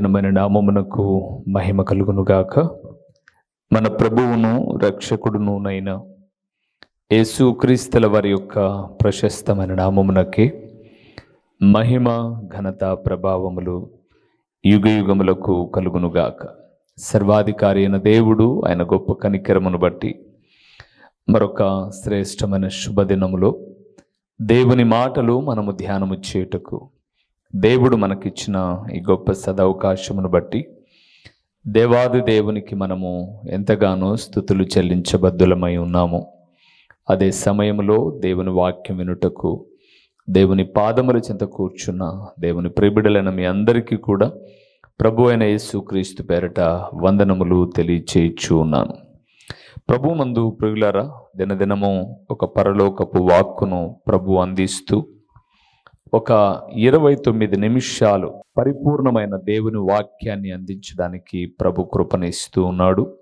ఘనమైన నామమునకు మహిమ కలుగునుగాక. మన ప్రభువును రక్షకుడునునైన యేసు క్రీస్తుల వారి యొక్క ప్రశస్తమైన నామమునకి మహిమ ఘనత ప్రభావములు యుగ యుగములకు కలుగునుగాక. సర్వాధికారి అయిన దేవుడు ఆయన గొప్ప కనికరమును బట్టి మరొక శ్రేష్టమైన శుభదినములో దేవుని మాటలు మనము ధ్యానము చేయుటకు దేవుడు మనకిచ్చిన ఈ గొప్ప సదవకాశమును బట్టి దేవాది దేవునికి మనము ఎంతగానో స్థుతులు చెల్లించబద్దులమై ఉన్నాము. అదే సమయంలో దేవుని వాక్యం వినుటకు దేవుని పాదముల చెంత కూర్చున్న దేవుని ప్రిబిడలైన మీ అందరికీ కూడా ప్రభు అయిన యేసుక్రీస్తు పేరట వందనములు తెలియచేయచ్చు ఉన్నాను. ప్రభు మందు ప్రియులారా దినదినము ఒక పరలోకపు వాక్కును ప్రభు అందిస్తూ ఒక ఇరవై తొమ్మిది నిమిషాలు పరిపూర్ణమైన దేవుని వాక్యాన్ని అందించడానికి ప్రభు కృపనిస్తూ ఉన్నాడు.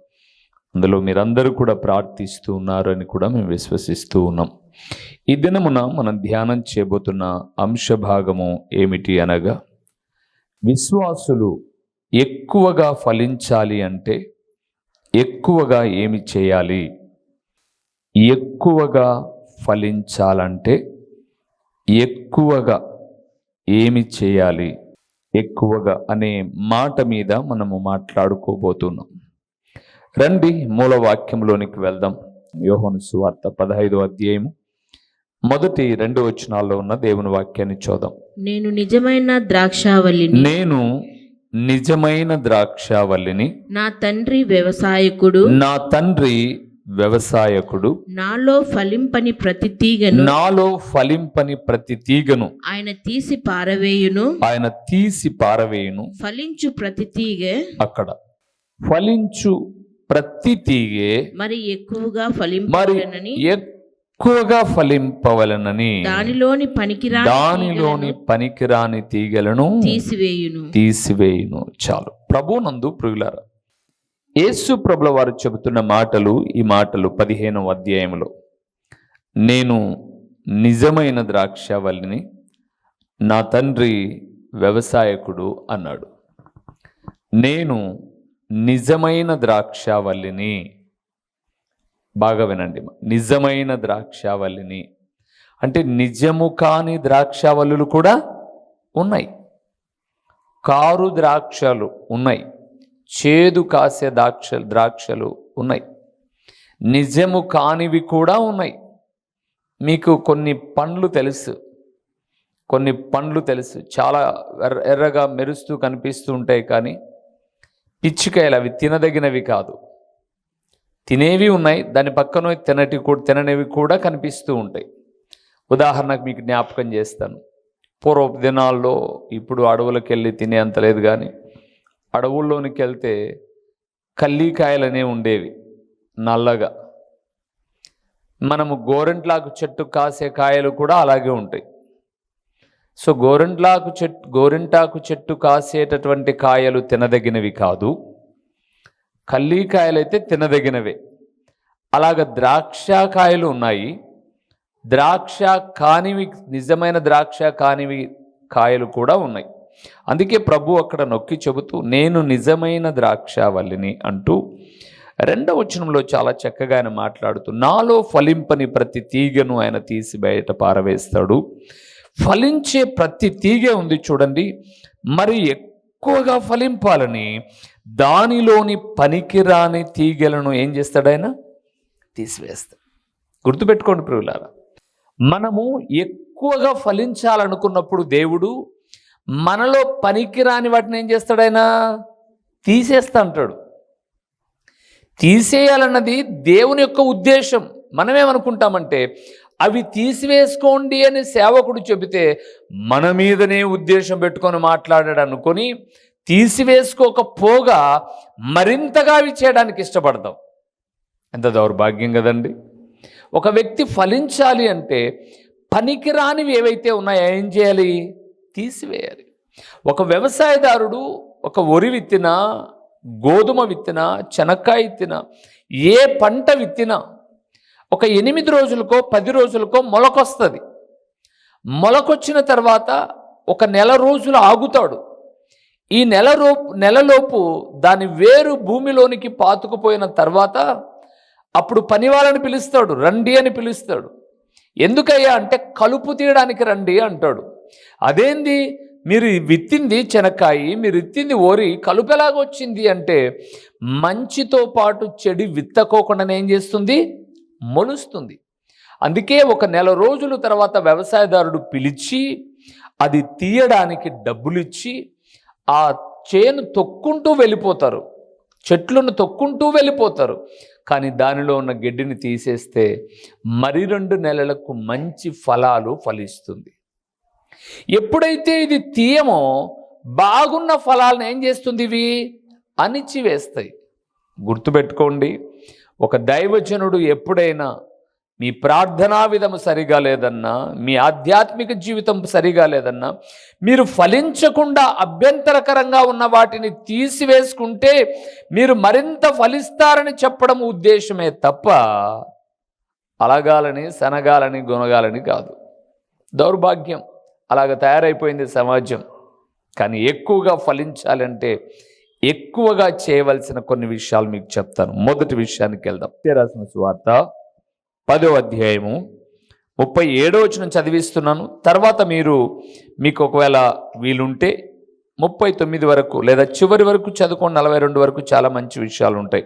అందులో మీరందరూ కూడా ప్రార్థిస్తూ ఉన్నారు అని కూడా మేము విశ్వసిస్తూ ఉన్నాం. ఈ దినమున మనం ధ్యానం చేయబోతున్న అంశ భాగము ఏమిటి అనగా విశ్వాసులు ఎక్కువగా ఫలించాలి అంటే ఎక్కువగా ఏమి చేయాలి? ఎక్కువగా ఫలించాలంటే ఎక్కువగా ఏమి చేయాలి? ఎక్కువగా అనే మాట మీద మనము మాట్లాడుకోబోతున్నాం. రండి మూల వాక్యంలోనికి వెళ్దాం. యోహోను సువార్త పదహైదో అధ్యాయము. మొదటి రెండు వచనాల్లో ఉన్న దేవుని వాక్యాన్ని చూద్దాం. నేను నిజమైన ద్రాక్షావల్లిని నేను నిజమైన ద్రాక్షావల్లిని నా తండ్రి వ్యవసాయకుడు నా తండ్రి వ్యవసాయకుడు. నాలో ఫలింపని ప్రతి తీగను. నాలో ఫలింపని ప్రతి తీగను. ఆయన తీసి పారవేయును. ఆయన తీసి పారవేయును. ఫలించు ప్రతి తీగ. అక్కడ. ఫలించు ప్రతి తీగే. మరి ఎక్కువగా మరి ఫలింపనని ఎక్కువగా ఫలింపవలనని దానిలోని పనికిరా దానిలోని పనికిరాని తీగలను తీసివేయును. తీసివేయును. చాలు. ప్రభునందు ప్రియులారా యేసు ప్రభుల వారు చెబుతున్న మాటలు ఈ మాటలు పదిహేనవ అధ్యాయంలో నేను నిజమైన ద్రాక్షవల్లిని నా తండ్రి వ్యవసాయకుడు అన్నాడు. నేను నిజమైన ద్రాక్షవల్లిని బాగా వినండి నిజమైన ద్రాక్షవల్లిని అంటే నిజము కాని ద్రాక్షవల్లులు కూడా ఉన్నాయి. కారు ద్రాక్షలు ఉన్నాయి. చేదు కాసే ద్రాక్ష ద్రాక్షలు ఉన్నాయి. నిజము కానివి కూడా ఉన్నాయి. మీకు కొన్ని పండ్లు తెలుసు. కొన్ని పండ్లు తెలుసు. చాలా ఎర్ర ఎర్రగా మెరుస్తూ కనిపిస్తూ ఉంటాయి కానీ పిచ్చికాయలు అవి తినదగినవి కాదు. తినేవి ఉన్నాయి. దాని పక్కన తినటి కూడా తిననేవి కూడా కనిపిస్తూ ఉంటాయి. ఉదాహరణకు మీకు జ్ఞాపకం చేస్తాను. పూర్వపు దినాల్లో ఇప్పుడు అడవులకు వెళ్ళి తినేంత లేదు కానీ అడవుల్లోనికి వెళ్తే కల్లీకాయలు అనేవి ఉండేవి నల్లగా. మనము గోరెంట్లాకు చెట్టు కాసే కాయలు కూడా అలాగే ఉంటాయి. సో గోరెంట్లాకు చెట్టు గోరింటాకు చెట్టు కాసేటటువంటి కాయలు తినదగినవి కాదు. కల్లీకాయలు అయితే తినదగినవే. అలాగ ద్రాక్ష కాయలు ఉన్నాయి. ద్రాక్ష కానివి నిజమైన ద్రాక్ష కానివి కాయలు కూడా ఉన్నాయి. అందుకే ప్రభు అక్కడ నొక్కి చెబుతూ నేను నిజమైన ద్రాక్షావల్లిని అంటూ రెండవ వచనంలో చాలా చక్కగా ఆయన మాట్లాడుతూ నాలో ఫలింపని ప్రతి తీగను ఆయన తీసి బయట పారవేస్తాడు. ఫలించే ప్రతి తీగ ఉంది చూడండి. మరి ఎక్కువగా ఫలింపాలని దానిలోని పనికిరాని తీగలను ఏం చేస్తాడు ఆయన? తీసివేస్తాడు. గుర్తుపెట్టుకోండి ప్రియులారా మనము ఎక్కువగా ఫలించాలనుకున్నప్పుడు దేవుడు మనలో పనికిరాని వాటిని ఏం చేస్తాడు ఆయన? తీసేస్తా అంటాడు తీసేయాలన్నది దేవుని యొక్క ఉద్దేశం. మనమేమనుకుంటామంటే అవి తీసివేసుకోండి అని సేవకుడు చెబితే మన మీదనే ఉద్దేశం పెట్టుకొని మాట్లాడాడు అనుకొని తీసివేసుకోకపోగా మరింతగా అవి చేయడానికి ఇష్టపడతాం. ఎంత దౌర్భాగ్యం కదండి. ఒక వ్యక్తి ఫలించాలి అంటే పనికిరానివి ఏవైతే ఉన్నాయో ఏం చేయాలి? తీసివేయాలి. ఒక వ్యవసాయదారుడు ఒక వరి విత్తినా గోధుమ విత్తినా చెనక్కాయ విత్తినా ఏ పంట విత్తినా ఒక ఎనిమిది రోజులకో పది రోజులకో మొలకొస్తుంది. మొలకొచ్చిన తర్వాత ఒక నెల రోజులు ఆగుతాడు. ఈ నెల రో నెలలోపు దాని వేరు భూమిలోనికి పాతుకుపోయిన తర్వాత అప్పుడు పని వాళ్ళని పిలుస్తాడు రండి అని పిలుస్తాడు. ఎందుకయ్యా అంటే కలుపు తీయడానికి రండి అంటాడు. అదేంది? మీరు విత్తింది చెనక్కాయి మీరు విత్తింది ఓరి కలుపు ఎలాగొచ్చింది అంటే మంచితో పాటు చెడి విత్తకోకుండా ఏం చేస్తుంది? మొలుస్తుంది. అందుకే ఒక నెల రోజుల తర్వాత వ్యవసాయదారుడు పిలిచి అది తీయడానికి డబ్బులు ఇచ్చి ఆ చేను తొక్కుంటూ వెళ్ళిపోతారు. చెట్లను తొక్కుంటూ వెళ్ళిపోతారు. కానీ దానిలో ఉన్న గడ్డిని తీసేస్తే మరి రెండు నెలలకు మంచి ఫలాలు ఫలిస్తుంది. ఎప్పుడైతే ఇది తీయమో బాగున్న ఫలాలను ఏం చేస్తుంది ఇవి అణిచివేస్తాయి. గుర్తుపెట్టుకోండి ఒక దైవజనుడు ఎప్పుడైనా మీ ప్రార్థనా విధము సరిగా లేదన్నా మీ ఆధ్యాత్మిక జీవితం సరిగా లేదన్నా మీరు ఫలించకుండా అభ్యంతరకరంగా ఉన్న వాటిని తీసివేసుకుంటే మీరు మరింత ఫలిస్తారని చెప్పడం ఉద్దేశమే తప్ప అలగాలని సనగాలని గుణగాలని కాదు. దౌర్భాగ్యం. అలాగ తయారైపోయింది సమాజం. కానీ ఎక్కువగా ఫలించాలంటే ఎక్కువగా చేయవలసిన కొన్ని విషయాలు మీకు చెప్తాను. మొదటి విషయానికి వెళ్దాం. రాసిన సువార్త పదో అధ్యాయము ముప్పై ఏడో వచ్చిన చదివిస్తున్నాను. తర్వాత మీరు మీకు ఒకవేళ వీలుంటే ముప్పై తొమ్మిది వరకు లేదా చివరి వరకు చదువుకోండి నలభై రెండు వరకు చాలా మంచి విషయాలు ఉంటాయి.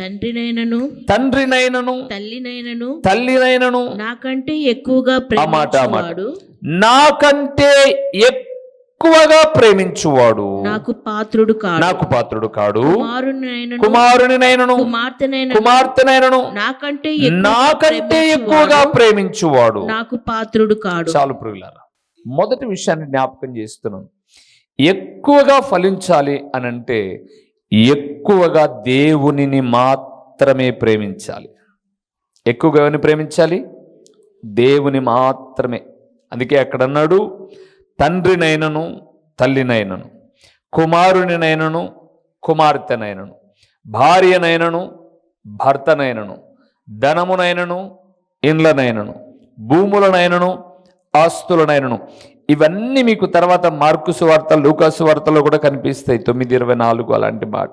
తండ్రినైనను తండ్రినైనను తల్లినైనను తల్లినైనను. నాకంటే ఎక్కువగా. ప్రేమించువాడు. నాకంటే ఎక్కువగా ప్రేమించువాడు. నాకు పాత్రుడు కాడు. నాకు పాత్రుడు కాడు. కుమారునైనను కుమారునినైనను కుమార్తెనైనను కుమార్తెనైనను నాకంటే నాకంటే ఎక్కువగా ప్రేమించువాడు. ప్రేమించువాడు. నాకు పాత్రుడు కాడు. చాలు ప్రియులారా మొదటి విషయాన్ని జ్ఞాపకం చేస్తున్నాను. ఎక్కువగా ఫలించాలి అని అంటే ఎక్కువగా దేవునిని మాత్రమే ప్రేమించాలి. ఎక్కువగా ఎవరిని ప్రేమించాలి? దేవుని మాత్రమే. అందుకే అక్కడ అన్నాడు తండ్రినైనను తల్లినైనను కుమారునినైనను కుమార్తెనైనను భార్యనైనను భర్తనైనను ధనమునైనను ఇండ్లనైనను భూములనైనను ఆస్తులనైనను. ఇవన్నీ మీకు తర్వాత మార్కుసు వార్త లూకాసు వార్తలో కూడా కనిపిస్తాయి. తొమ్మిది ఇరవై నాలుగు అలాంటి మాట.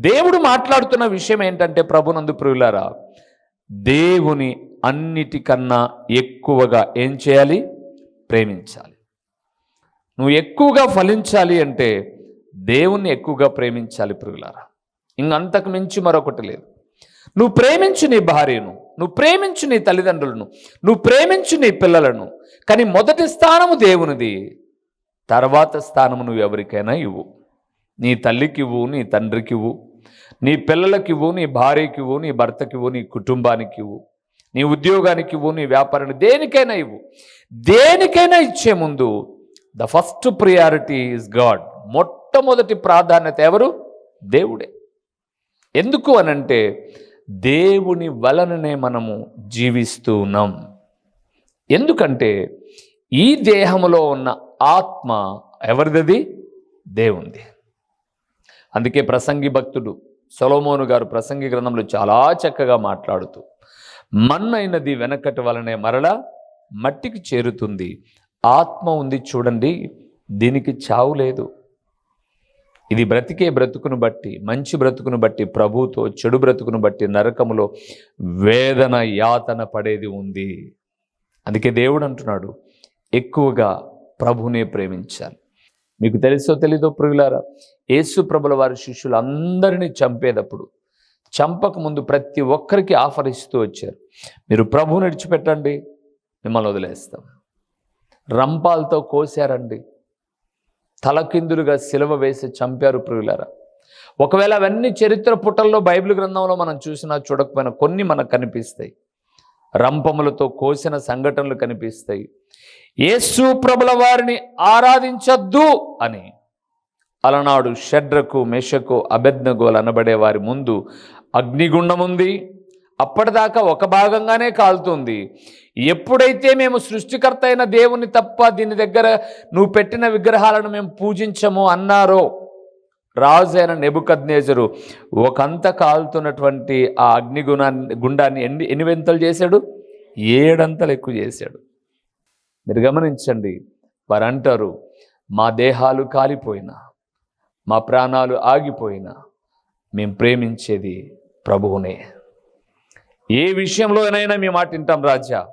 దేవుడు మాట్లాడుతున్న విషయం ఏంటంటే ప్రభునందు ప్రియులారా దేవుని అన్నిటికన్నా ఎక్కువగా ఏం చేయాలి? ప్రేమించాలి. నువ్వు ఎక్కువగా ఫలించాలి అంటే దేవుణ్ణి ఎక్కువగా ప్రేమించాలి ప్రియులారా. ఇంకంతకు మించి మరొకటి లేదు. నువ్వు ప్రేమించు నీ భార్యను. నువ్వు ప్రేమించు నీ తల్లిదండ్రులను నువ్వు ప్రేమించు నీ పిల్లలను కానీ మొదటి స్థానము దేవునిది. తర్వాత స్థానము నువ్వు ఎవరికైనా ఇవ్వు. నీ తల్లికి ఇవ్వు నీ తండ్రికి ఇవ్వు నీ పిల్లలకి ఇవ్వు నీ భార్యకి ఇవ్వు నీ భర్తకి ఇవ్వు నీ కుటుంబానికి ఇవ్వు నీ ఉద్యోగానికి ఇవ్వు నీ వ్యాపారానికి దేనికైనా ఇవ్వు. దేనికైనా ఇచ్చే ముందు the first priority is God. మొట్టమొదటి ప్రాధాన్యత ఎవరు? దేవుడే. ఎందుకు అనంటే దేవుని వలననే మనము జీవిస్తూ ఉన్నాం. ఎందుకంటే ఈ దేహములో ఉన్న ఆత్మ ఎవరిదది? దేవుంది అందుకే ప్రసంగి భక్తుడు సొలోమోను గారు ప్రసంగి గ్రంథంలో చాలా చక్కగా మాట్లాడుతూ మన్నైనది వెనకటి వలనే మరల మట్టికి చేరుతుంది. ఆత్మ ఉంది చూడండి దీనికి చావు లేదు. ఇది బ్రతికే బ్రతుకును బట్టి మంచి బ్రతుకును బట్టి ప్రభుతో చెడు బ్రతుకును బట్టి నరకములో వేదన యాతన పడేది ఉంది. అందుకే దేవుడు అంటున్నాడు ఎక్కువగా ప్రభునే ప్రేమించాలి. మీకు తెలుసో తెలీదో ప్రియులారా యేసు ప్రభుల వారి శిష్యులు అందరినీ చంపేటప్పుడు చంపక ముందు ప్రతి ఒక్కరికి ఆఫర్ ఇస్తూ వచ్చారు. మీరు ప్రభువుని విడిచిపెట్టండి మిమ్మల్ని వదిలేస్తాం. రంపాలతో కోసారండి తలకిందులుగా సిలువ వేసి చంపారు ప్రియులారా. ఒకవేళ అవన్నీ చరిత్ర పుటల్లో బైబిల్ గ్రంథంలో మనం చూసినా చూడకపోయినా కొన్ని మనకు కనిపిస్తాయి. రంపములతో కోసిన సంఘటనలు కనిపిస్తాయి. యేసు ప్రభుల వారిని ఆరాధించద్దు అని అలనాడు షడ్రకు మెషకు అభెజ్ఞగోలు అనబడే వారి ముందు అగ్నిగుండం ఉంది. అప్పటిదాకా ఒక భాగంగానే కాలుతుంది. ఎప్పుడైతే మేము సృష్టికర్త అయిన దేవుని తప్ప దీని దగ్గర నువ్వు పెట్టిన విగ్రహాలను మేము పూజించము అన్నారో రాజు అయిన నెబుకద్నేజరు ఒకంత కాలుతున్నటువంటి ఆ అగ్నిగుణాన్ని గుండాన్ని ఎన్ని ఎన్ని వింతలు చేశాడు? ఏడంతలు ఎక్కువ చేశాడు. మీరు గమనించండి వారు అంటారు మా దేహాలు కాలిపోయినా మా ప్రాణాలు ఆగిపోయినా మేము ప్రేమించేది ప్రభువునే. ఏ విషయంలోనైనా మీ మాట వింటాం రాజా.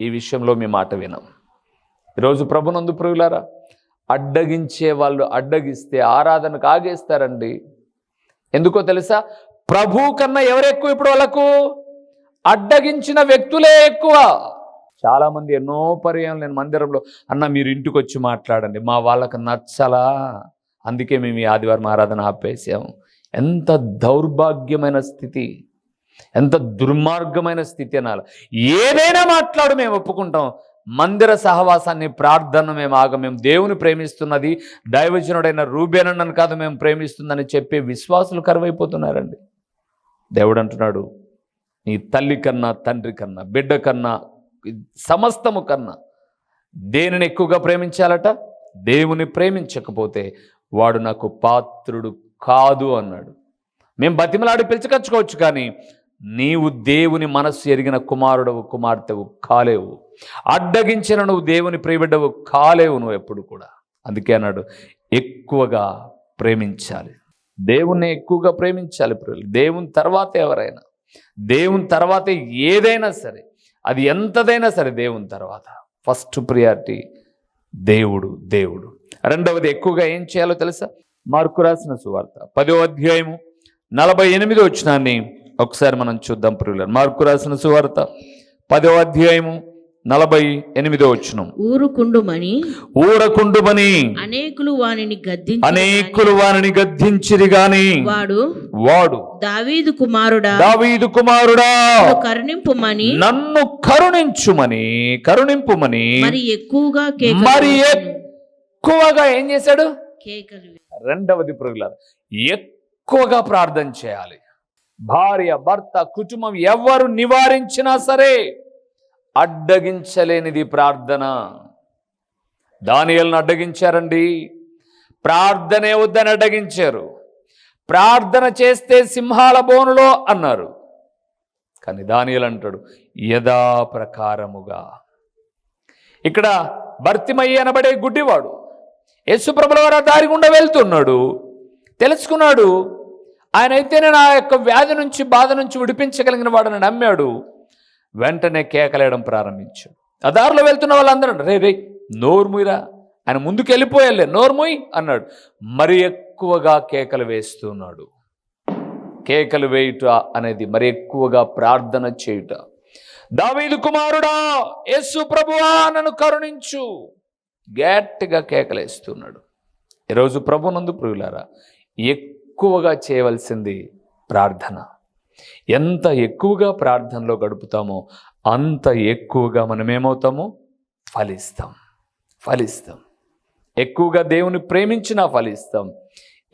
ఈ విషయంలో మీ మాట వినం. ఈరోజు ప్రభునందు ప్రియులారా అడ్డగించే వాళ్ళు అడ్డగిస్తే ఆరాధనకు ఆగేస్తారండి. ఎందుకో తెలుసా? ప్రభు కన్నా ఎవరెక్కువ ఇప్పుడు వాళ్ళకు? అడ్డగించిన వ్యక్తులే ఎక్కువ. చాలామంది ఎన్నో పర్యాలు నేను మందిరంలో అన్న మీరు ఇంటికి వచ్చి మాట్లాడండి మా వాళ్ళకి నచ్చలా? అందుకే మేము ఈ ఆదివారం ఆరాధన ఆపేసాము ఎంత దౌర్భాగ్యమైన స్థితి. ఎంత దుర్మార్గమైన స్థితి అనాలి. ఏదైనా మాట్లాడు మేము ఒప్పుకుంటాం. మందిర సహవాసాన్ని ప్రార్థన మేము ఆగ. మేము దేవుని ప్రేమిస్తున్నది దైవజనుడైన రూబేనన్నను కాదు మేము ప్రేమిస్తుందని చెప్పే విశ్వాసులు కరువైపోతున్నారండి. దేవుడు అంటున్నాడు నీ తల్లి కన్నా తండ్రి కన్నా బిడ్డ కన్నా సమస్తము కన్నా దేనిని ఎక్కువగా ప్రేమించాలట? దేవుని ప్రేమించకపోతే వాడు నాకు పాత్రుడు కాదు అన్నాడు. మేము బతిమలాడి పిలుచుకొచ్చుకోవచ్చు కానీ నీవు దేవుని మనస్సు ఎరిగిన కుమారుడవు కుమార్తెవు కాలేవు. అడ్డగించిన నువ్వు దేవుని ప్రియబిడ్డవు కాలేవు నువ్వు ఎప్పుడు కూడా. అందుకే అన్నాడు ఎక్కువగా ప్రేమించాలి. దేవుణ్ణి ఎక్కువగా ప్రేమించాలి ప్రియులు. దేవుని తర్వాత ఎవరైనా దేవుని తర్వాత ఏదైనా సరే అది ఎంతదైనా సరే దేవుని తర్వాత. ఫస్ట్ ప్రియారిటీ దేవుడు దేవుడు. రెండవది ఎక్కువగా ఏం చేయాలో తెలుసా? మార్కు రాసిన సువార్త. పదో అధ్యాయము నలభై ఎనిమిదో వచ్చినాన్ని ఒకసారి మనం చూద్దాం ప్రియులు మార్కు రాసిన సువార్త పదో అధ్యాయము నలభై ఎనిమిదో వచ్చినం ఊరుకుండుమని ఊరకుండుమని అనేకులు వానిని గద్దించి అనేకులు వారిని గద్దించిరి గాని వాడు వాడు దావీదు కుమారుడా. దావీదు కుమారుడా. కరుణింపుమని నన్ను కరుణించుమని కరుణింపుమని మరి ఎక్కువగా మరి. ఎక్కువగా ఏం చేశాడు? రెండవది ప్రుగులారు ఎక్కువగా ప్రార్థన చేయాలి. భార్య భర్త కుటుంబం ఎవరు నివారించినా సరే అడ్డగించలేనిది ప్రార్థన. దానియలను అడ్డగించారండి. ప్రార్థనే వద్దని అడ్డగించారు. ప్రార్థన చేస్తే సింహాల బోనులో అన్నారు. కానీ దానియలు అంటాడు యథా ప్రకారముగా ఇక్కడ భర్తిమయ్య అనబడే గుడ్డివాడు యేసుప్రభుల వారు దారి గుండా వెళ్తున్నాడు. తెలుసుకున్నాడు ఆయన అయితేనే నా యొక్క వ్యాధి నుంచి బాధ నుంచి విడిపించగలిగిన వాడని నమ్మాడు. వెంటనే కేకలేయడం ప్రారంభించాడు. ఆ దారిలో వెళ్తున్న వాళ్ళందరూ రే రే నోర్ముయిరా ఆయన ముందుకు వెళ్ళిపోయాలే నోర్ముయ్ అన్నాడు. మరి ఎక్కువగా కేకలు వేస్తున్నాడు. కేకలు వేయుట అనేది మరి ఎక్కువగా ప్రార్థన చేయుట. దావీదు కుమారుడా యేసు ప్రభువా నన్ను కరుణించు. గట్టిగా కేకలేస్తున్నాడు. ఈరోజు ప్రభునందు ప్రియులారా ఎక్కువగా చేయవలసింది ప్రార్థన. ఎంత ఎక్కువగా ప్రార్థనలో గడుపుతామో అంత ఎక్కువగా మనం ఏమవుతాము ఫలిస్తాం. ఫలిస్తాం. ఎక్కువగా దేవుని ప్రేమించినా ఫలిస్తాం.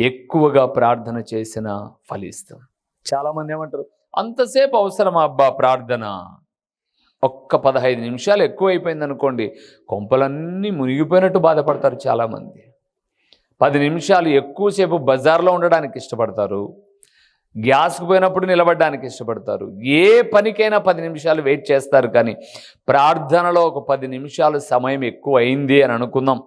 ఎక్కువగా ప్రార్థన చేసినా ఫలిస్తాం. చాలామంది ఏమంటారు? అంతసేపు అవసరమా అబ్బా ప్రార్థన? ఒక్క పదహైదు నిమిషాలు ఎక్కువ అయిపోయింది అనుకోండి కొంపలన్నీ మునిగిపోయినట్టు బాధపడతారు చాలామంది. పది నిమిషాలు ఎక్కువసేపు బజార్లో ఉండడానికి ఇష్టపడతారు. గ్యాస్కి పోయినప్పుడు నిలబడడానికి ఇష్టపడతారు. ఏ పనికైనా పది నిమిషాలు వెయిట్ చేస్తారు కానీ ప్రార్థనలో ఒక పది నిమిషాలు సమయం ఎక్కువ అయింది అని అనుకుందాం.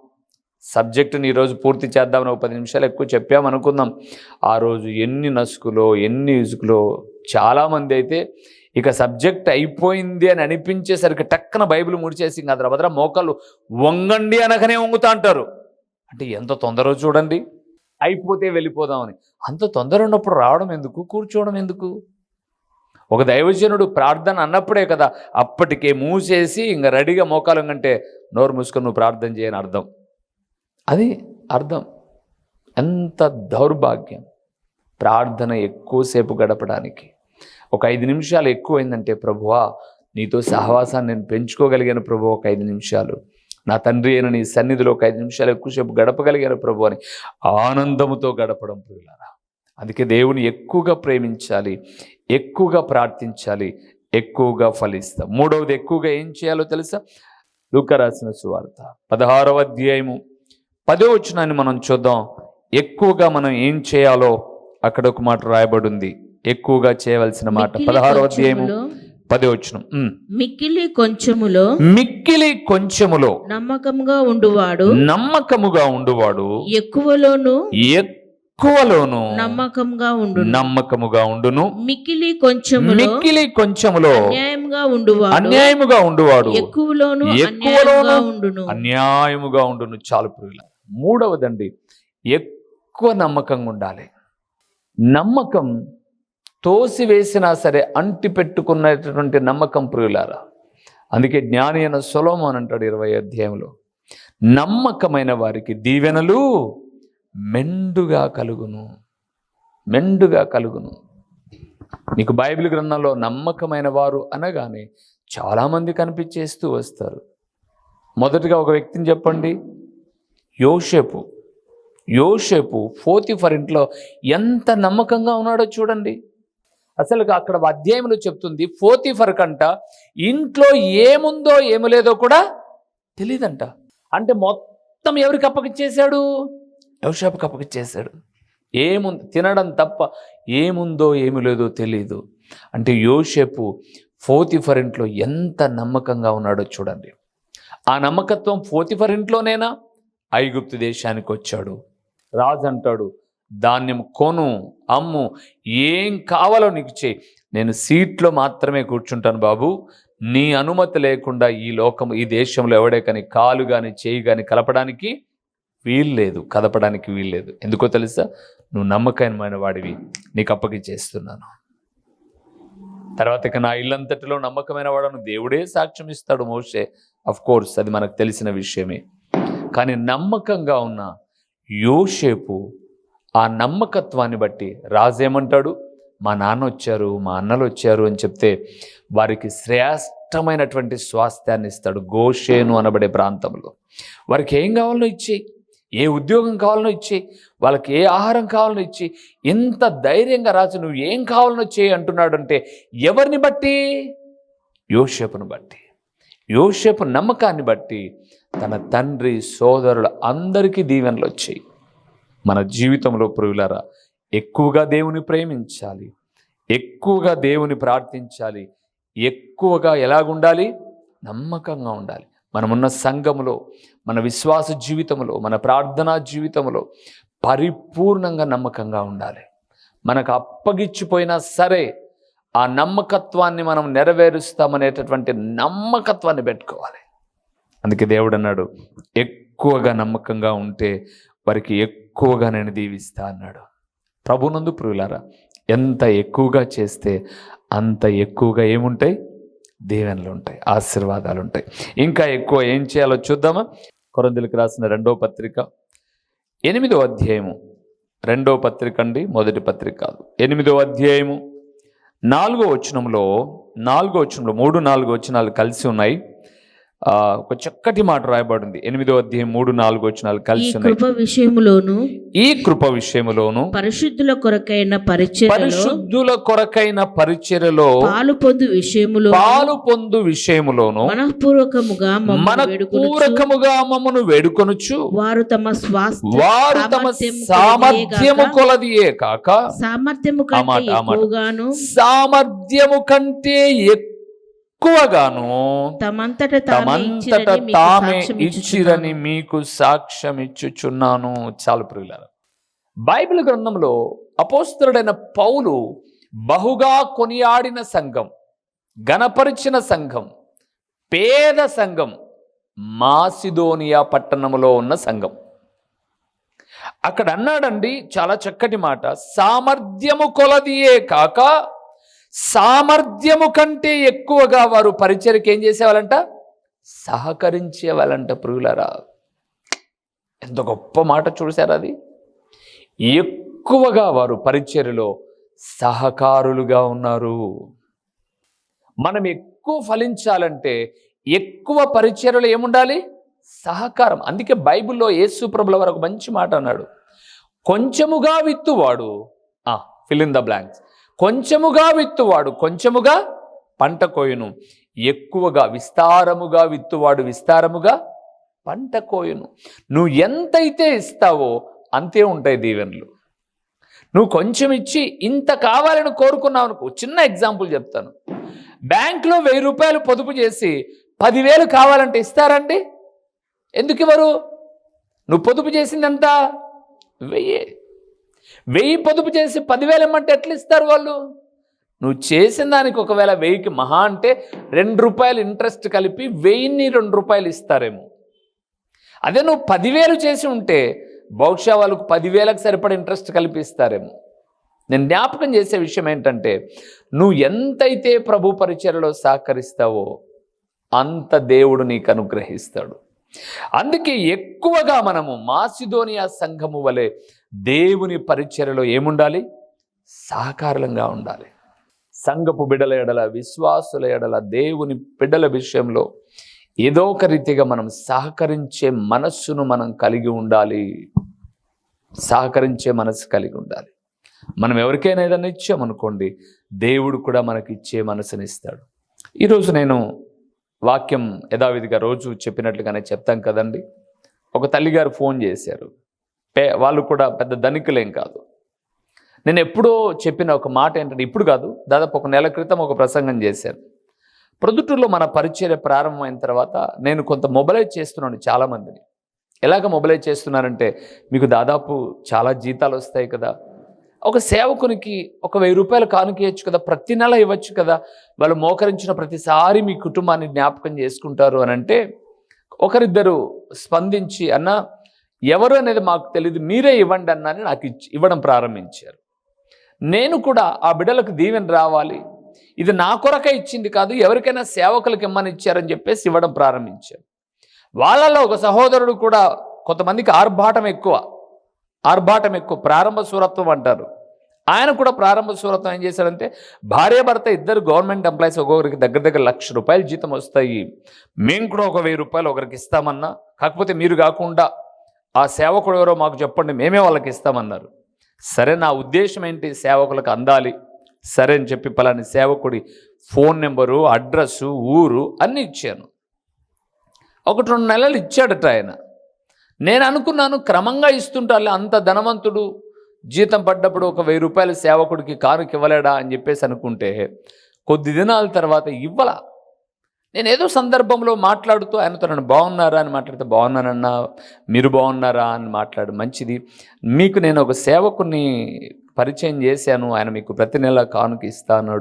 సబ్జెక్టుని ఈరోజు పూర్తి చేద్దామని ఒక పది నిమిషాలు ఎక్కువ చెప్పామనుకుందాం ఆ రోజు ఎన్ని నసుకులో ఎన్ని ఇసుకులో చాలామంది అయితే ఇక సబ్జెక్ట్ అయిపోయింది అని అనిపించేసరికి టక్కన బైబిల్ ముడిచేసి ఇంకా అదర మోకాళ్ళు వంగండి అనగానే వంగుతా అంటారు. అంటే ఎంత తొందర చూడండి. అయిపోతే వెళ్ళిపోదామని. అంత తొందర ఉన్నప్పుడు రావడం ఎందుకు? కూర్చోవడం ఎందుకు? ఒక దైవజనుడు ప్రార్థన అన్నప్పుడే కదా అప్పటికే మూసేసి ఇంకా రెడీగా మోకాలం కంటే నోరు మూసుకొని నువ్వు ప్రార్థన చేయని అర్థం. అది అర్థం. ఎంత దౌర్భాగ్యం. ప్రార్థన ఎక్కువసేపు గడపడానికి. ఒక ఐదు నిమిషాలు ఎక్కువైందంటే ప్రభువా నీతో సహవాసాన్ని నేను పెంచుకోగలిగాను ప్రభు ఒక ఐదు నిమిషాలు. నా తండ్రి అయిన నీ సన్నిధిలో ఒక ఐదు నిమిషాలు ఎక్కువసేపు గడపగలిగాను ప్రభు అని ఆనందముతో గడపడం ప్రియులారా. అందుకే దేవుని ఎక్కువగా ప్రేమించాలి ఎక్కువగా ప్రార్థించాలి ఎక్కువగా ఫలిస్తాం. మూడవది ఎక్కువగా ఏం చేయాలో తెలుసా? లూకా రాసిన సువార్త పదహారవ అధ్యాయము పదో వచనాన్ని మనం చూద్దాం. ఎక్కువగా మనం ఏం చేయాలో అక్కడ ఒక మాట రాయబడి ఉంది. ఎక్కువగా చేయవలసిన మాట. పదహారవ అధ్యాయము పదే వచ్చిన మిక్కిలి కొంచెములో మిక్కిలి కొంచెములో నమ్మకంగా ఉండువాడు. నమ్మకముగా ఉండువాడు. ఎక్కువలోను ఎక్కువలోను నమ్మకంగా ఉండు నమ్మకముగా ఉండును. మిక్కిలి కొంచెములో మిక్కిలి కొంచెములో అన్యాయంగా ఉండువాడు. అన్యాయముగా ఉండువాడు. ఎక్కువలోను ఎక్కువలోను ఉండును. అన్యాయముగా ఉండును. చాలు ప్రియుల. మూడవదండి ఎక్కువ నమ్మకంగా ఉండాలి. నమ్మకం తోసివేసినా సరే అంటి పెట్టుకున్నటువంటి నమ్మకం ప్రియులారా. అందుకే జ్ఞాని అయిన సొలోమోన్ అంటాడు ఇరవై అధ్యాయంలో నమ్మకమైన వారికి దీవెనలు మెండుగా కలుగును మెండుగా కలుగును. నీకు బైబిల్ గ్రంథంలో నమ్మకమైన వారు అనగానే చాలామంది కనిపించేస్తూ వస్తారు. మొదటగా ఒక వ్యక్తిని చెప్పండి యోషేపు యోషేపు ఫోతిఫర్ ఇంట్లో ఎంత నమ్మకంగా ఉన్నాడో చూడండి. అసలు అక్కడ అధ్యాయంలో చెప్తుంది ఫోతిఫర్ కంట ఇంట్లో ఏముందో ఏమి లేదో కూడా తెలియదంట అంటే మొత్తం ఎవరికి అప్పగిచ్చేశాడు యోషేపుకి అప్పగిచ్చేశాడు ఏముంది తినడం తప్ప ఏముందో ఏమి లేదో తెలియదు అంటే యోషేపు ఫోతిఫర్ ఇంట్లో ఎంత నమ్మకంగా ఉన్నాడో చూడండి. ఆ నమ్మకత్వం ఫోతిఫర్ ఇంట్లోనేనా? ఐగుప్తు దేశానికి వచ్చాడు. రాజు అంటాడు ధాన్యం కొను అమ్ము ఏం కావాలో నీకు చేయి నేను సీట్లో మాత్రమే కూర్చుంటాను బాబు. నీ అనుమతి లేకుండా ఈ లోకం ఈ దేశంలో ఎవడే కానీ కాలు కానీ చేయి కానీ కలపడానికి వీల్లేదు కదపడానికి వీల్లేదు. ఎందుకో తెలుసా? నువ్వు నమ్మకమైన వాడివి. నీకు అప్పగిచ్చేస్తున్నాను తర్వాత ఇక నా ఇల్లంతటిలో నమ్మకమైన వాడను దేవుడే సాక్ష్యం ఇస్తాడు మోషే. అఫ్ కోర్స్ అది మనకు తెలిసిన విషయమే. కానీ నమ్మకంగా ఉన్న యోషేపు ఆ నమ్మకత్వాన్ని బట్టి రాజు ఏమంటాడు మా నాన్న వచ్చారు మా అన్నలు వచ్చారు అని చెప్తే వారికి శ్రేష్టమైనటువంటి స్వాస్థ్యాన్ని ఇస్తాడు గోషేను అనబడే ప్రాంతంలో. వారికి ఏం కావాలనో ఇచ్చేయి ఏ ఉద్యోగం కావాలనో ఇచ్చేయి వాళ్ళకి ఏ ఆహారం కావాలనో ఇచ్చి ఇంత ధైర్యంగా రాజు నువ్వు ఏం కావాలనో చేయి అంటున్నాడు అంటే ఎవరిని బట్టి? యోషేపును బట్టి. యోషేపు నమ్మకాన్ని బట్టి తన తండ్రి సోదరులు అందరికీ దీవెనలు వచ్చాయి. మన జీవితంలో ప్రియులారా ఎక్కువగా దేవుని ప్రేమించాలి. ఎక్కువగా దేవుని ప్రార్థించాలి. ఎక్కువగా ఎలాగుండాలి? నమ్మకంగా ఉండాలి. మనమున్న సంఘములో మన విశ్వాస జీవితంలో మన ప్రార్థనా జీవితంలో పరిపూర్ణంగా నమ్మకంగా ఉండాలి. మనకు అప్పగిచ్చిపోయినా సరే ఆ నమ్మకత్వాన్ని మనం నెరవేరుస్తామనేటటువంటి నమ్మకత్వాన్ని పెట్టుకోవాలి. అందుకే దేవుడు అన్నాడు ఎక్కువగా నమ్మకంగా ఉంటే వారికి ఎక్కువగా నేను దీవిస్తా అన్నాడు. ప్రభునందు ప్రియులారా ఎంత ఎక్కువగా చేస్తే అంత ఎక్కువగా ఏముంటాయి? దీవెనలు ఉంటాయి ఆశీర్వాదాలు ఉంటాయి ఇంకా ఎక్కువ ఏం చేయాలో చూద్దామా? కొరందులకు రాసిన రెండో పత్రిక ఎనిమిదో అధ్యాయము. రెండో పత్రిక అండి మొదటి పత్రిక కాదు. ఎనిమిదో అధ్యాయము నాలుగో వచనంలో నాలుగో వచనంలో మూడు నాలుగు వచనాలు కలిసి ఉన్నాయి. ఒక చక్కటి మాట రాయబడింది. ఎనిమిదో అధ్యాయం మూడు నాలుగు వచనాలు ఈ కలిసి కృప విషయములోను ఈ కృప విషయములోను పరిశుద్ధుల కొరకైన పరిచయలో పరిశుద్ధుల కొరకైన పరిచర్యలో పాలు పొందు విషయములో పాలు పొందు విషయములోను మనఃపూర్వకముగా మన పూరకముగా మమ్మను వేడుకొనుచు. వారు తమ స్వాస్థ్య వారు తమ సామర్థ్యము కొలదియే కాక? సామర్థ్యము కంటే సామర్థ్యము కంటే ఎక్కువగాను తమంతట తామే తమంతట ఇచ్చిరని మీకు తామే సాక్ష్యం ఇచ్చిరని ఇచ్చుచున్నాను. మీకు సాక్ష్యం ఇచ్చుచున్నాను. చాలు ప్రియులారా. బైబిల్ గ్రంథంలో అపోస్తలుడైన పౌలు బహుగా కొనియాడిన సంఘం గణపరిచిన సంఘం పేద సంఘం మాసిదోనియా పట్టణంలో ఉన్న సంఘం. అక్కడ అన్నాడండి చాలా చక్కటి మాట సామర్థ్యము కొలదియే కాక సామర్థ్యము కంటే ఎక్కువగా వారు పరిచయకి ఏం చేసేవాళ్ళంట? సహకరించేవాళ్ళంట ప్రియులరా. ఎంత గొప్ప మాట చూశారు అది? ఎక్కువగా వారు పరిచర్యలో సహకారులుగా ఉన్నారు. మనం ఎక్కువ ఫలించాలంటే ఎక్కువ పరిచర్యలు ఏముండాలి? సహకారం. అందుకే బైబిల్లో యేసు ప్రభుల వరకు మంచి మాట అన్నాడు. కొంచెముగా విత్తువాడు ఫిల్ ఇన్ ద బ్లాంక్స్ కొంచెముగా విత్తువాడు కొంచెముగా పంట కోయును. ఎక్కువగా విస్తారముగా విత్తువాడు విస్తారముగా పంట కోయును. నువ్వు ఎంతైతే ఇస్తావో అంతే ఉంటాయి దీవెనలు. నువ్వు కొంచెం ఇచ్చి ఇంత కావాలని కోరుకున్నావు అనుకో చిన్న ఎగ్జాంపుల్ చెప్తాను. బ్యాంకులో వెయ్యి రూపాయలు పొదుపు చేసి పదివేలు కావాలంటే ఇస్తారండి? ఎందుకు ఇవ్వరు నువ్వు పొదుపు చేసిందంతా వెయ్యి. వెయ్యి పొదుపు చేసి పదివేలు ఇమ్మంటే ఎట్లా ఇస్తారు వాళ్ళు? నువ్వు చేసిన దానికి ఒకవేళ వెయ్యికి మహా అంటే రెండు రూపాయలు ఇంట్రెస్ట్ కలిపి వెయ్యిని రెండు రూపాయలు ఇస్తారేమో. అదే నువ్వు పదివేలు చేసి ఉంటే బహుశా వాళ్ళకు పదివేలకు సరిపడ ఇంట్రెస్ట్ కల్పిస్తారేమో నేను జ్ఞాపకం చేసే విషయం ఏంటంటే నువ్వు ఎంతైతే ప్రభు పరిచయలో సహకరిస్తావో అంత దేవుడు నీకు అనుగ్రహిస్తాడు. అందుకే ఎక్కువగా మనము మాసిదోనియా సంఘము వలె దేవుని పరిచర్యలో ఏముండాలి? సహకారంగా ఉండాలి. సంఘపు బిడల ఎడల విశ్వాసుల ఎడల దేవుని బిడ్డల విషయంలో ఏదో ఒక రీతిగా మనం సహకరించే మనస్సును మనం కలిగి ఉండాలి. సహకరించే మనసు కలిగి ఉండాలి. మనం ఎవరికైనా ఏదైనా ఇచ్చామనుకోండి దేవుడు కూడా మనకి ఇచ్చే మనసుని ఇస్తాడు. ఈరోజు నేను వాక్యం యథావిధిగా రోజు చెప్పినట్లుగానే చెప్తాం కదండి. ఒక తల్లిగారు ఫోన్ చేశారు. పే వాళ్ళు కూడా పెద్ద ధనికులేం కాదు. నేను ఎప్పుడో చెప్పిన ఒక మాట ఏంటంటే ఇప్పుడు కాదు దాదాపు ఒక నెల క్రితం ఒక ప్రసంగం చేశాను ప్రొద్దుటూరులో మన పరిచర్య ప్రారంభమైన తర్వాత నేను కొంత మొబైలైజ్ చేస్తున్నాను చాలామందిని. ఎలాగ మొబిలైజ్ చేస్తున్నారంటే మీకు దాదాపు చాలా జీతాలు వస్తాయి కదా. ఒక సేవకునికి ఒక వెయ్యి రూపాయలు కానుక ఇవ్వచ్చు కదా ప్రతి నెల ఇవ్వచ్చు కదా. వాళ్ళు మోకరించిన ప్రతిసారి మీ కుటుంబాన్ని జ్ఞాపకం చేసుకుంటారు అని అంటే ఒకరిద్దరు స్పందించి అన్న ఎవరు అనేది మాకు తెలియదు మీరే ఇవ్వండి అన్న నాకు ఇచ్చి ఇవ్వడం ప్రారంభించారు. నేను కూడా ఆ బిడ్డలకు దీవెన రావాలి. ఇది నా కొరకే ఇచ్చింది కాదు ఎవరికైనా సేవకులకు ఇమ్మని ఇచ్చారని చెప్పేసి ఇవ్వడం ప్రారంభించారు. వాళ్ళలో ఒక సహోదరుడు కూడా కొంతమందికి ఆర్భాటం ఎక్కువ. ఆర్భాటం ఎక్కువ. ప్రారంభ సూరత్వం అంటారు. ఆయన కూడా ప్రారంభ సూరత్వం ఏం చేశారంటే భార్య భర్త ఇద్దరు గవర్నమెంట్ ఎంప్లాయీస్ ఒక్కొక్కరికి దగ్గర దగ్గర లక్ష రూపాయలు జీతం వస్తాయి. మేము కూడా ఒక వెయ్యి రూపాయలు ఒకరికి ఇస్తామన్నా కాకపోతే మీరు కాకుండా ఆ సేవకుడు ఎవరో మాకు చెప్పండి మేమే వాళ్ళకి ఇస్తామన్నారు. సరే నా ఉద్దేశం ఏంటి? సేవకులకు అందాలి. సరే అని చెప్పి పలాని సేవకుడి ఫోన్ నెంబరు అడ్రస్సు ఊరు అన్నీ ఇచ్చాను. ఒకటి రెండు నెలలు ఇచ్చాడట ఆయన. నేను అనుకున్నాను క్రమంగా ఇస్తుంటాలే అంత ధనవంతుడు జీతం పడ్డప్పుడు ఒక వెయ్యి రూపాయల సేవకుడికి కారుకి ఇవ్వలేడా అని చెప్పేసి అనుకుంటే కొద్ది దినాల తర్వాత ఇవ్వల. నేను ఏదో సందర్భంలో మాట్లాడుతూ ఆయనతో నన్ను బాగున్నారా అని మాట్లాడితే బాగున్నానన్నా మీరు బాగున్నారా? అని మాట్లాడు. మంచిది. మీకు నేను ఒక సేవకుని పరిచయం చేశాను. ఆయన మీకు ప్రతి నెల కానుక ఇస్తా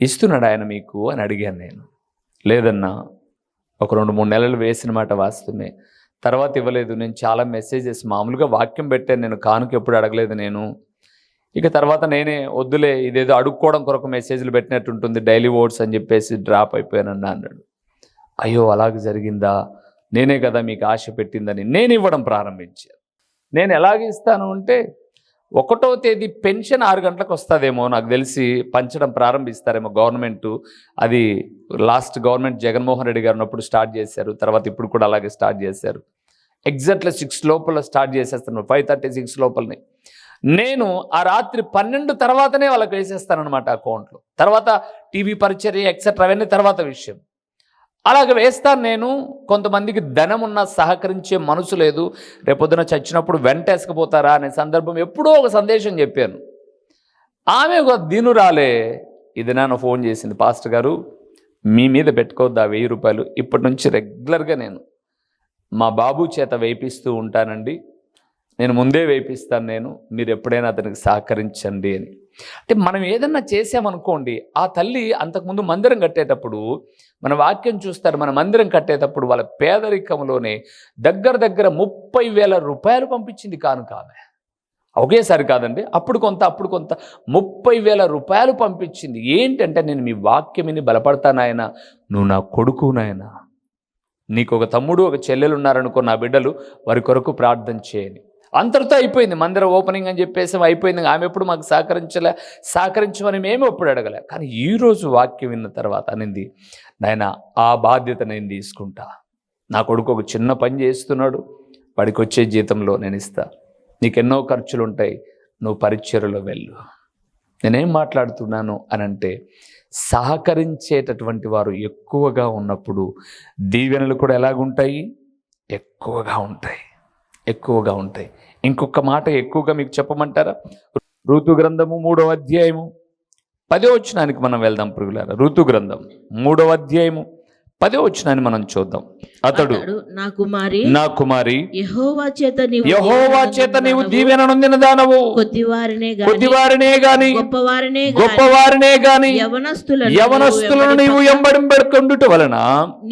ఇస్తున్నాడు ఆయన మీకు అని అడిగాను నేను. లేదన్నా ఒక రెండు మూడు నెలలు వేసిన మాట వాస్తవమే. తర్వాత ఇవ్వలేదు. నేను చాలా మెసేజెస్ మామూలుగా వాక్యం పెట్టాను. నేను కానుక ఎప్పుడు అడగలేదు నేను. ఇక తర్వాత నేనే వద్దులే ఇదేదో అడుక్కోవడం కొరకు మెసేజ్లు పెట్టినట్టు ఉంటుంది డైలీ ఓట్స్ అని చెప్పేసి డ్రాప్ అయిపోయానన్నా అన్నాడు. అయ్యో అలాగ జరిగిందా? నేనే కదా మీకు ఆశ పెట్టిందని నేను ఇవ్వడం ప్రారంభించాను. నేను ఎలాగ ఇస్తాను అంటే ఒకటో తేదీ పెన్షన్ ఆరు గంటలకు వస్తుందేమో నాకు తెలిసి పంచడం ప్రారంభిస్తారేమో గవర్నమెంట్ అది లాస్ట్ గవర్నమెంట్ జగన్మోహన్ రెడ్డి గారు ఉన్నప్పుడు స్టార్ట్ చేశారు తర్వాత ఇప్పుడు కూడా అలాగే స్టార్ట్ చేశారు. ఎగ్జాక్ట్లీ సిక్స్ లోపల స్టార్ట్ చేసేస్తున్నారు ఫైవ్ థర్టీ సిక్స్ లోపలనే. నేను ఆ రాత్రి పన్నెండు తర్వాతనే వాళ్ళకి వేసేస్తానమాట అకౌంట్లో. తర్వాత టీవీ పరిచర్య ఎక్సెట్రా అవన్నీ తర్వాత విషయం. అలాగ వేస్తాను నేను. కొంతమందికి ధనం ఉన్నా సహకరించే మనసు లేదు. రేపొద్దున చచ్చినప్పుడు వెంటేసుకుపోతారా అనే సందర్భం ఎప్పుడో ఒక సందేశం చెప్పాను. ఆమె ఒక దినురాలే. ఇది నాన్న ఫోన్ చేసింది పాస్టర్ గారు. మీ మీద పెట్టుకోవద్దా వెయ్యి రూపాయలు. ఇప్పటి నుంచి రెగ్యులర్గా నేను మా బాబు చేత వేయిపిస్తూ ఉంటానండి. నేను ముందే వేపిస్తాను నేను మీరు ఎప్పుడైనా అతనికి సహకరించండి అని. అంటే మనం ఏదన్నా చేసామనుకోండి ఆ తల్లి అంతకుముందు మందిరం కట్టేటప్పుడు మన వాక్యం చూస్తారు మన మందిరం కట్టేటప్పుడు వాళ్ళ పేదరికంలోనే దగ్గర దగ్గర ముప్పై వేల రూపాయలు పంపించింది కానుక ఆమె. ఒకేసారి కాదండి అప్పుడు కొంత అప్పుడు కొంత ముప్పై వేల రూపాయలు పంపించింది. ఏంటంటే నేను మీ వాక్యమిని బలపడతానాయన నువ్వు నా కొడుకు నాయన. నీకు ఒక తమ్ముడు ఒక చెల్లెలు ఉన్నారనుకో నా బిడ్డలు వారి కొరకు ప్రార్థన చేయని. అంతటితో అయిపోయింది. మందిర ఓపెనింగ్ అని చెప్పేసి అయిపోయింది. ఆమె ఎప్పుడు మాకు సహకరించలే. సహకరించమని మేము ఎప్పుడు అడగలే. కానీ ఈరోజు వాక్యం విన్న తర్వాత అనింది నాయన ఆ బాధ్యత నేను తీసుకుంటా. నా కొడుకు ఒక చిన్న పని చేస్తున్నాడు. వాడికి వచ్చే జీతంలో నేను ఇస్తా. నీకు ఎన్నో ఖర్చులు ఉంటాయి నువ్వు పరిచయలో వెళ్ళు. నేనేం మాట్లాడుతున్నాను? అని అంటే సహకరించేటటువంటి వారు ఎక్కువగా ఉన్నప్పుడు దీవెనలు కూడా ఎలాగుంటాయి? ఎక్కువగా ఉంటాయి. ఎక్కువగా ఉంటాయి. ఇంకొక మాట ఎక్కువగా మీకు చెప్పమంటారా? ఋతు గ్రంథము మూడవ అధ్యాయము పదో వచనానికి మనం వెళ్దాం పురుగులారా ఋతు గ్రంథం మూడవ అధ్యాయము పదో వచనాన్ని మనం చూద్దాం. అతడు నా కుమారి నా కుమారి యెహోవా చేత నీవు యహోవా చేత నీవు దీవెన నొందిన దానవు. కొద్దివారినే గాని కొద్దివారినే గాని గొప్పవారినే గాని గొప్పవారినే గాని యవనస్తులను యవనస్తులను నీవు ఎంబడింబడుకుండుట వలన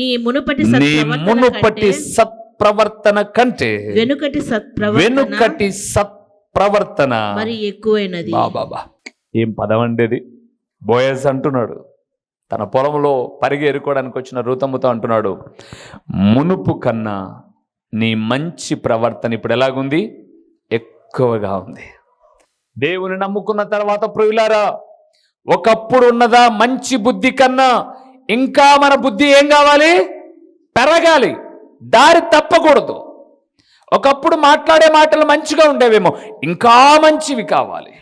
నీ మునుపటి నీ మునుపటి కంటే సత్ప్రవర్తన కంటే వెనుకటి సత్ప్రవర్తన వెనుకటి సత్ప్రవర్తన మరి ఎక్కువైనది. బాబా ఏం పదం అండేది బోయస్ అంటున్నాడు. తన పొలంలో పరిగి ఎరుకోవడానికి వచ్చిన రూతమ్ముతో అంటున్నాడు మునుపు కన్నా నీ మంచి ప్రవర్తన ఇప్పుడు ఎలాగుంది? ఎక్కువగా ఉంది. దేవుని నమ్ముకున్న తర్వాత ప్రియులారా ఒకప్పుడు ఉన్నదా మంచి బుద్ధి కన్నా ఇంకా మన బుద్ధి ఏం కావాలి? పెరగాలి. దారి నమ్మకూడదు. ఒకప్పుడు మాట్లాడే మాటలు మంచిగా ఉండేవేమో ఇంకా మంచివి కావాలి.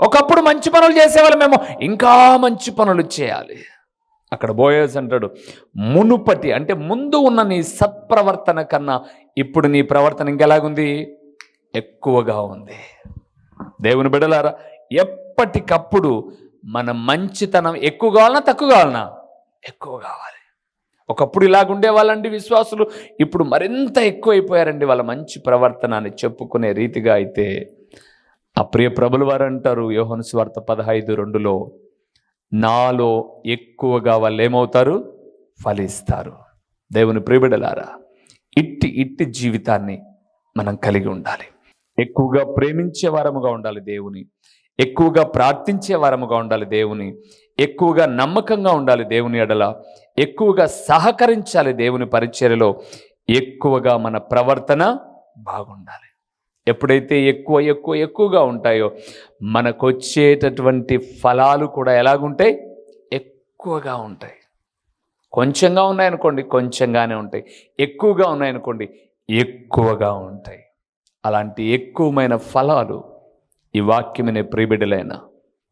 ఒకప్పుడు మంచి పనులు చేసేవాళ్ళమేమో ఇంకా మంచి పనులు చేయాలి. అక్కడ బోయేస్ అంటాడు మునుపటి అంటే ముందు ఉన్న నీ సత్ప్రవర్తన కన్నా ఇప్పుడు నీ ప్రవర్తన ఇంకెలాగుంది? ఎక్కువగా ఉంది. దేవుని బిడలారా ఎప్పటికప్పుడు మన మంచితనం ఎక్కువ కావాలన్నా తక్కువ కావాలన్నా ఎక్కువ కావాలి. ఒకప్పుడు ఇలాగుండే వాళ్ళండి విశ్వాసులు. ఇప్పుడు మరింత ఎక్కువైపోయారండి వాళ్ళ మంచి ప్రవర్తన అని చెప్పుకునే రీతిగా అయితే ఆ ప్రియ ప్రభులు వారు అంటారు యోహను స్వార్థ పదహైదు రెండులో నాలో ఎక్కువగా వాళ్ళు ఏమవుతారు ఫలిస్తారు. దేవుని ప్రియబిడలారా ఇట్టి ఇట్టి జీవితాన్ని మనం కలిగి ఉండాలి. ఎక్కువగా ప్రేమించే వారముగా ఉండాలి దేవుని. ఎక్కువగా ప్రార్థించే వారముగా ఉండాలి దేవుని. ఎక్కువగా నమ్మకంగా ఉండాలి దేవుని ఎడల. ఎక్కువగా సహకరించాలి దేవుని పరిచర్యలో. ఎక్కువగా మన ప్రవర్తన బాగుండాలి. ఎప్పుడైతే ఎక్కువ ఎక్కువ ఎక్కువగా ఉంటాయో మనకు వచ్చేటటువంటి ఫలాలు కూడా ఎలాగుంటాయి? ఎక్కువగా ఉంటాయి. కొంచెంగా ఉన్నాయనుకోండి కొంచెంగానే ఉంటాయి. ఎక్కువగా ఉన్నాయనుకోండి ఎక్కువగా ఉంటాయి. అలాంటి ఎక్కువమైన ఫలాలు ఈ వాక్యమనే ప్రియబిడ్డలైన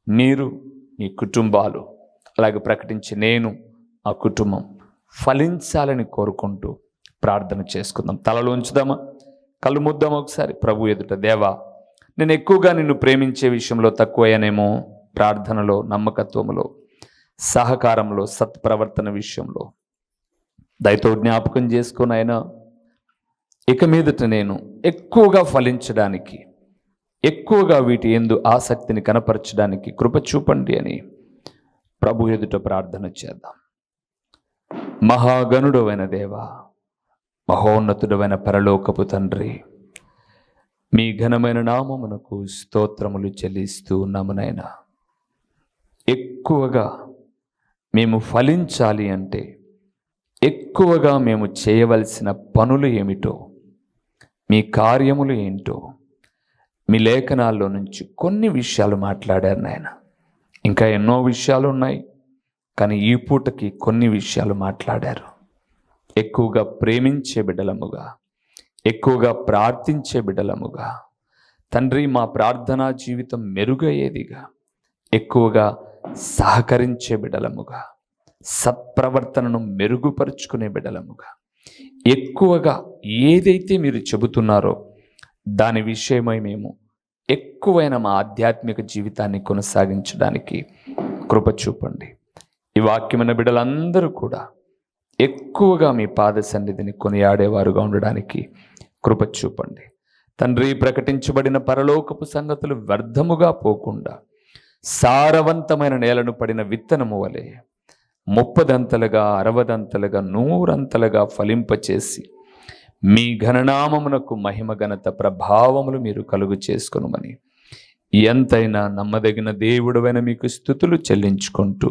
మీరు మీ కుటుంబాలు అలాగే ప్రకటించి నేను ఆ కుటుంబం ఫలించాలని కోరుకుంటూ ప్రార్థన చేసుకుందాం. తలలో ఉంచుదామా? కళ్ళు ముద్దాం ఒకసారి? ప్రభు ఎదుట దేవా నేను ఎక్కువగా నిన్ను ప్రేమించే విషయంలో తక్కువయ్యానేమో ప్రార్థనలో నమ్మకత్వంలో సహకారంలో సత్ప్రవర్తన విషయంలో. దయతో జ్ఞాపకం చేసుకుని ఆయన ఇక మీదట నేను ఎక్కువగా ఫలించడానికి ఎక్కువగా వీటి ఎందు ఆసక్తిని కనపరచడానికి కృప చూపండి అని ప్రభు ఎదుట ప్రార్థన చేద్దాం. మహాగణుడవైన దేవా మహోన్నతుడవైన పరలోకపు తండ్రి మీ ఘనమైన నామమునకు స్తోత్రములు చెల్లిస్తూ ఉన్నామునైనా ఎక్కువగా మేము ఫలించాలి అంటే ఎక్కువగా మేము చేయవలసిన పనులు ఏమిటో మీ కార్యములు ఏంటో మీ లేఖనాల్లో నుంచి కొన్ని విషయాలు మాట్లాడారు నాయన. ఇంకా ఎన్నో విషయాలు ఉన్నాయి. కానీ ఈ పూటకి కొన్ని విషయాలు మాట్లాడారు. ఎక్కువగా ప్రేమించే బిడ్డలముగా ఎక్కువగా ప్రార్థించే బిడ్డలముగా తండ్రి మా ప్రార్థనా జీవితం మెరుగయ్యేదిగా ఎక్కువగా సహకరించే బిడలముగా సత్ప్రవర్తనను మెరుగుపరుచుకునే బిడలముగా ఎక్కువగా ఏదైతే మీరు చెబుతున్నారో దాని విషయమై మేము ఎక్కువైన మా ఆధ్యాత్మిక జీవితాన్ని కొనసాగించడానికి కృప చూపండి. ఈ వాక్యమైన బిడ్డలందరూ కూడా ఎక్కువగా మీ పాద సన్నిధిని కొనియాడేవారుగా ఉండడానికి కృప చూపండి. తండ్రి ప్రకటించబడిన పరలోకపు సంగతులు వ్యర్థముగా పోకుండా సారవంతమైన నేలను పడిన విత్తనము వలె ముప్పదంతలుగా అరవదంతలుగా నూరంతలుగా ఫలింపచేసి మీ ఘననామమునకు మహిమ ఘనత ప్రభావములు మీరు కలుగు చేసుకొనుమని ఎంతైనా నమ్మదగిన దేవుడవైన మీకు స్థుతులు చెల్లించుకుంటూ